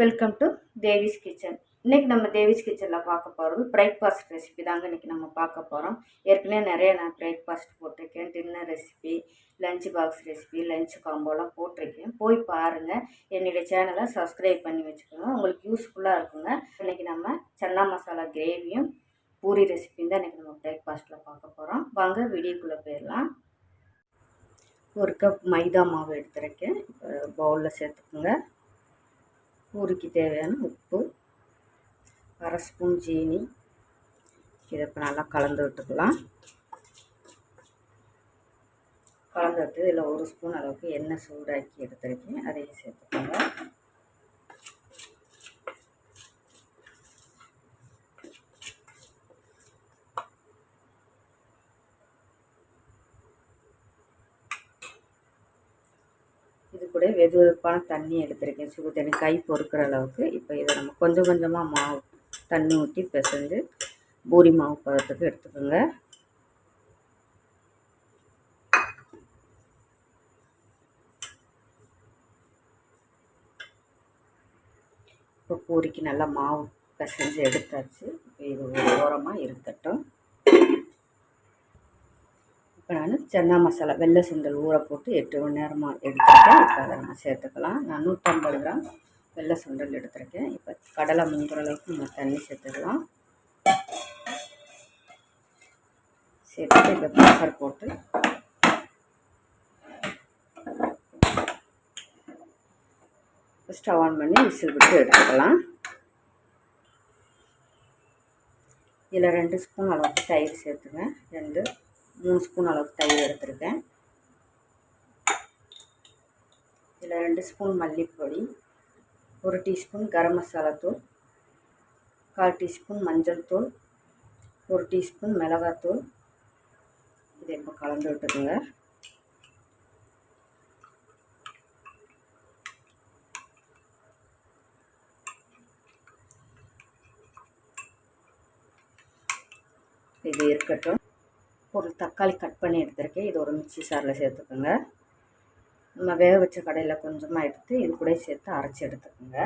Welcome to Devi's kitchen இன்றைக்கி நம்ம தேவிஸ் கிச்சனில் பார்க்க போகிறது பிரேக்ஃபாஸ்ட் ரெசிபி தாங்க இன்றைக்கி நம்ம பார்க்க போகிறோம் ஏற்கனவே நிறைய நான் பிரேக்ஃபாஸ்ட் போட்டிருக்கேன் dinner recipe lunch box recipe lunch காம்போலாம் போட்டிருக்கேன். போய் பாருங்கள் என்னுடைய சேனலை சப்ஸ்கிரைப் பண்ணி வச்சுக்கோங்க. உங்களுக்கு யூஸ்ஃபுல்லாக இருக்குங்க. இன்றைக்கி நம்ம சன்னா மசாலா கிரேவியும் பூரி ரெசிபியும் தான் இன்றைக்கி நம்ம பிரேக்ஃபாஸ்ட்டில் பார்க்க போகிறோம் வாங்க வீடியோக்குள்ளே போயிடலாம். ஒரு கப் மைதா மாவு எடுத்துருக்கேன். இப்போ பவுலில் சேர்த்துக்குங்க. பூரிக்கு தேவையான உப்பு அரை ஸ்பூன் சீனி இதை இப்போ நல்லா கலந்து விட்டுக்கலாம். கலந்து விட்டு இதில் ஒரு ஸ்பூன் அளவுக்கு எண்ணெய் சூடாக்கி எடுத்துருக்கேன். அதையும் சேர்த்துக்கோங்க. கூட வெது வெதுப்பான தண்ணி எடுத்திருக்கேன். சுடு தண்ணி கை பொறுக்கிற அளவுக்கு. இப்போ இதை நம்ம கொஞ்சம் கொஞ்சமாக மாவு தண்ணி ஊற்றி பிசைஞ்சு பூரி மாவு பதத்துக்கு எடுத்துக்கோங்க. இப்போ பூரிக்கு நல்லா மாவு பிசைஞ்சு எடுத்தாச்சு. இப்போ இது ஓரமாக இருக்கட்டும். இப்போ நான் சன்னா மசாலா வெள்ளை சுண்டல் ஊற போட்டு எட்டு மணி நேரமாக எடுத்துருக்கேன். இப்போ அதை நம்ம சேர்த்துக்கலாம். நான் நூற்றம்பது கிராம் வெள்ளை சுண்டல் எடுத்திருக்கேன். இப்போ கடலை முங்குற அளவுக்கு நம்ம தண்ணி சேர்த்துக்கலாம். சேர்த்துட்டு இப்போ ப்ரெஷர் போட்டு ஸ்டவ் ஆன் பண்ணி விசில் விட்டு எடுத்துக்கலாம். இதில் ரெண்டு ஸ்பூன் அளவுக்கு தயிர் சேர்த்துங்க. ரெண்டு மூணு ஸ்பூன் அளவுக்கு தயிர் எடுத்துருக்கேன். இதில் ரெண்டு ஸ்பூன் மல்லிப்பொடி ஒரு டீஸ்பூன் கரம் மசாலா தூள் கால் டீஸ்பூன் மஞ்சள் தூள் ஒரு டீஸ்பூன் மிளகாத்தூள் இதை இப்போ கலந்து விட்டுருங்க இது இருக்கட்டும். ஒரு தக்காளி கட் பண்ணி எடுத்திருக்கேன். இது ஒரு மிக்சி சாரில் சேர்த்துக்கோங்க. நம்ம வேக வச்ச கடையில் கொஞ்சமாக எடுத்து இது கூட சேர்த்து அரைச்சி எடுத்துக்கோங்க.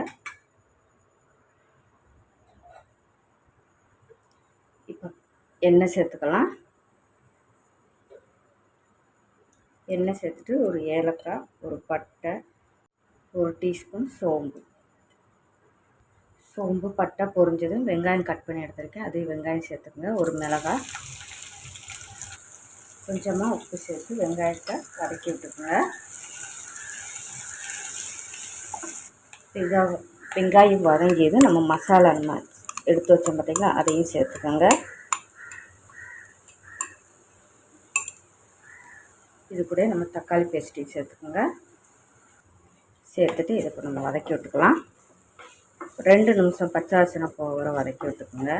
இப்போ எண்ணெய் சேர்த்துக்கலாம். எண்ணெய் சேர்த்துட்டு ஒரு ஏலக்காய் ஒரு பட்டை ஒரு டீஸ்பூன் சோம்பு. சோம்பு பட்டை பொரிஞ்சதும் வெங்காயம் கட் பண்ணி எடுத்திருக்கேன். அதையும் வெங்காயம் சேர்த்துக்கோங்க. ஒரு மிளகாய் கொஞ்சமாக உப்பு சேர்த்து வெங்காயத்தை வதக்கி விட்டுக்கோங்க. வெங்காயம் வெங்காயம் வதங்கியது நம்ம மசாலா நம்ம எடுத்து வச்சோம் பார்த்திங்களா அதையும் சேர்த்துக்கோங்க. இது கூட நம்ம தக்காளி பேஸ்ட்டையும் சேர்த்துக்கோங்க. சேர்த்துட்டு இதை இப்போ நம்ம வதக்கி விட்டுக்கலாம். ரெண்டு நிமிஷம் பச்சை வாசனை போகிற வதக்கி விட்டுக்கோங்க.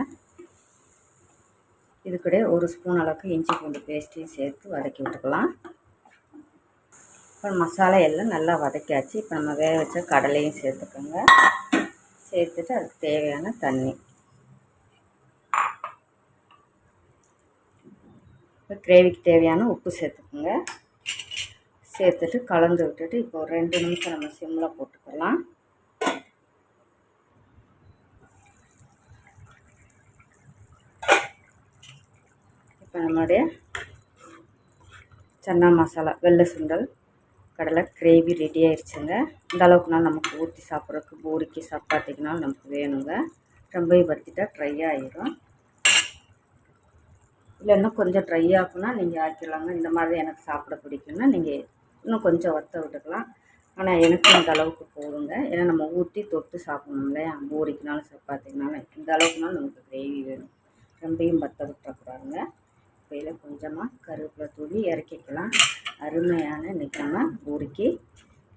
இது கூட ஒரு ஸ்பூன் அளவுக்கு இஞ்சி பூண்டு பேஸ்ட்டையும் சேர்த்து வதக்கி விட்டுக்கலாம். இப்போ மசாலா எல்லாம் நல்லா வதக்காச்சு இப்போ நம்ம வேக வச்ச கடலையும் சேர்த்துக்கோங்க. சேர்த்துட்டு அதுக்கு தேவையான தண்ணி. இப்போ கிரேவிக்கு தேவையான உப்பு சேர்த்துக்கோங்க. சேர்த்துட்டு கலந்து விட்டுட்டு இப்போ ஒரு ரெண்டு நிமிஷம் நம்ம சிம்மில் போட்டுக்கலாம். இப்போ நம்மளுடைய சன்னா மசாலா வெள்ளை சுண்டல் கடலை கிரேவி ரெடி ஆயிடுச்சுங்க இந்த அளவுக்குனாலும் நமக்கு ஊற்றி சாப்பிட்றதுக்கு பூரிக்கு சப்பாத்திக்குனாலும் நமக்கு வேணுங்க. ரொம்பவே வறுத்திட்டா ட்ரை ஆகிரும் இல்லைன்னா கொஞ்சம் ட்ரை ஆகுனா நீங்கள் ஆக்கிடலாங்க. இந்த மாதிரி எனக்கு சாப்பிட பிடிக்குன்னா நீங்கள் இன்னும் கொஞ்சம் வற்ற விட்டுக்கலாம். ஆனால் எனக்கு இந்த அளவுக்கு போதுங்க. ஏன்னா நம்ம ஊற்றி தொட்டு சாப்பிடணும் இல்லையா? பூரிக்குனாலும் சப்பாத்திக்குனாலும் இந்த அளவுக்குனாலும் நமக்கு கிரேவி வேணும். ரொம்பையும் வத்த விட்டுறக்கூடாதுங்க. இப்போ கொஞ்சமாக கருவேப்பிலை தூவி இறக்கிக்கலாம். அருமையான இன்றைக்கி நம்ம பூரிக்கு.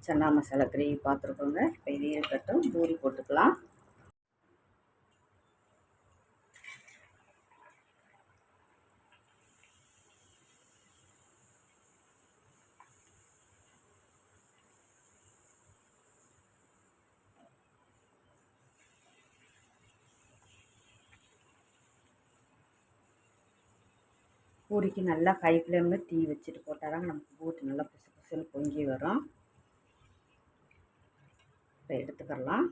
சன்னா மசாலா கிரேவி பார்த்துருக்கோங்க. இப்போ இது இருக்கட்டும். பூரி போட்டுக்கலாம். பூரிக்கு நல்லா ஹை ஃப்ளேமில் தீ வச்சுட்டு போட்டால் நமக்கு பூரி நல்லா புசு புசுன்னு பொங்கி வரும். இப்போ எடுத்துக்கலாம்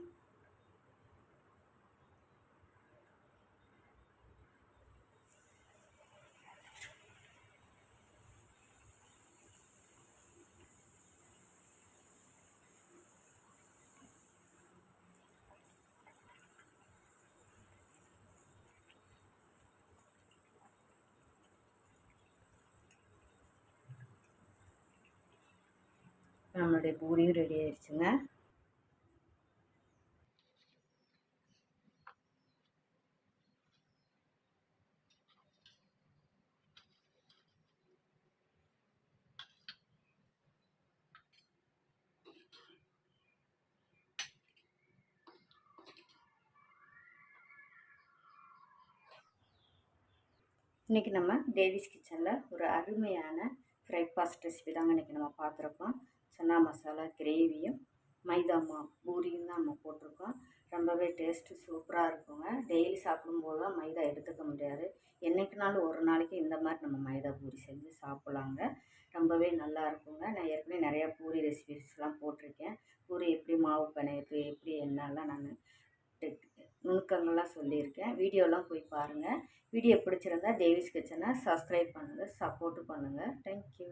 நம்மளுடைய பூரியும் ரெடி ஆயிடுச்சுங்க இன்றைக்கி நம்ம டேவிஸ் கிச்சனில் ஒரு அருமையான பிரேக்ஃபாஸ்ட் ரெசிபி தாங்க இன்றைக்கி நம்ம பார்த்துருக்கோம். சன்னா மசாலா கிரேவியும் மைதா மாவு பூரியும் தான் நம்ம போட்டிருக்கோம். ரொம்பவே டேஸ்ட்டு சூப்பராக இருக்குங்க. டெய்லி சாப்பிடும்போது தான் மைதா எடுத்துக்க முடியாது. என்றைக்குனாலும் ஒரு நாளைக்கு இந்த மாதிரி நம்ம மைதா பூரி செஞ்சு சாப்பிட்லாங்க. ரொம்பவே நல்லா இருக்குங்க. நான் ஏற்கனவே நிறையா பூரி ரெசிபிஸ்லாம் போட்டிருக்கேன். பூரி எப்படி மாவு பிணையிறது எப்படி என்னெல்லாம் நான் நுணுக்கங்கள்லாம் சொல்லியிருக்கேன். வீடியோலாம் போய் பாருங்கள் வீடியோ பிடிச்சிருந்தா டேவிஸ் கிச்சனை சப்ஸ்கிரைப் பண்ணுங்கள் சப்போர்ட்டு பண்ணுங்கள் தேங்க்யூ